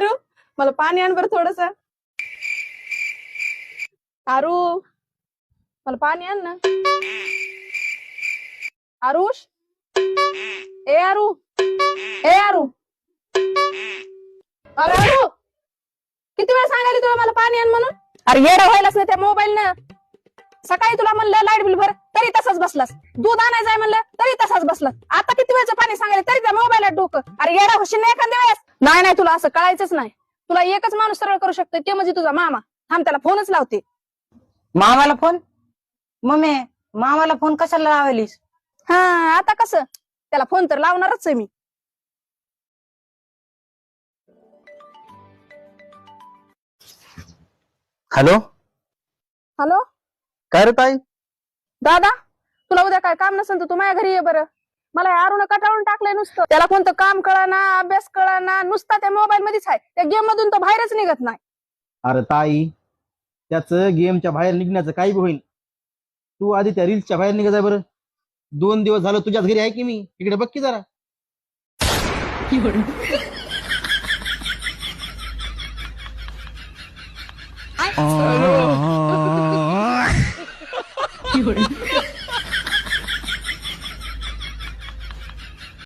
आरू मला पाणी आण बरं थोडस. आरू मला पाणी आण ना. आरुष ए आरू ए आरू अरे आरू किती वेळ सांगायला तुला मला पाणी आण म्हणून? अरे येडा व्हायलाच नाही त्या मोबाईल ना. सकाळी तुला म्हणलं लाइट बिल भर तरी तसाच बसलास. दूध आणायचं आहे म्हणलं तरी तसाच बसलास. आता किती वेळचं पाणी सांगायला तरी त्या मोबाईलात डोकं. अरे येडा होशील नाही एखाद्या वेळेस? नाही नाही तुला असं कळायचंच नाही. तुला एकच माणूस सरळ करू शकतो ते म्हणजे तुझा मामा. थांब त्याला फोनच लावते. मामाला फोन? मम्मी मामाला फोन कशाला लावायलीस? हा आता कसं? त्याला फोन तर लावणारच आहे मी. हॅलो? हॅलो? काय रे ताई? दादा तुला उद्या काय काम नसेल तर तू माझ्या घरी ये बरं. मला अरुण कटाळून टाकलंय नुसतं. त्याला कोणतं काम कळाना अभ्यास कळाना नुसता त्या मोबाईल मध्येच आहे. त्या गेम मधून तो बाहेरच निघत नाही. अरे ताई त्याच गेमच्या बाहेर निघण्याचं काही बी होईल. तू आधी त्या रील्सच्या बाहेर निघत आहे बरं. दोन दिवस झालं तुझ्याच घरी आहे की मी? इकडे बघ की जरा.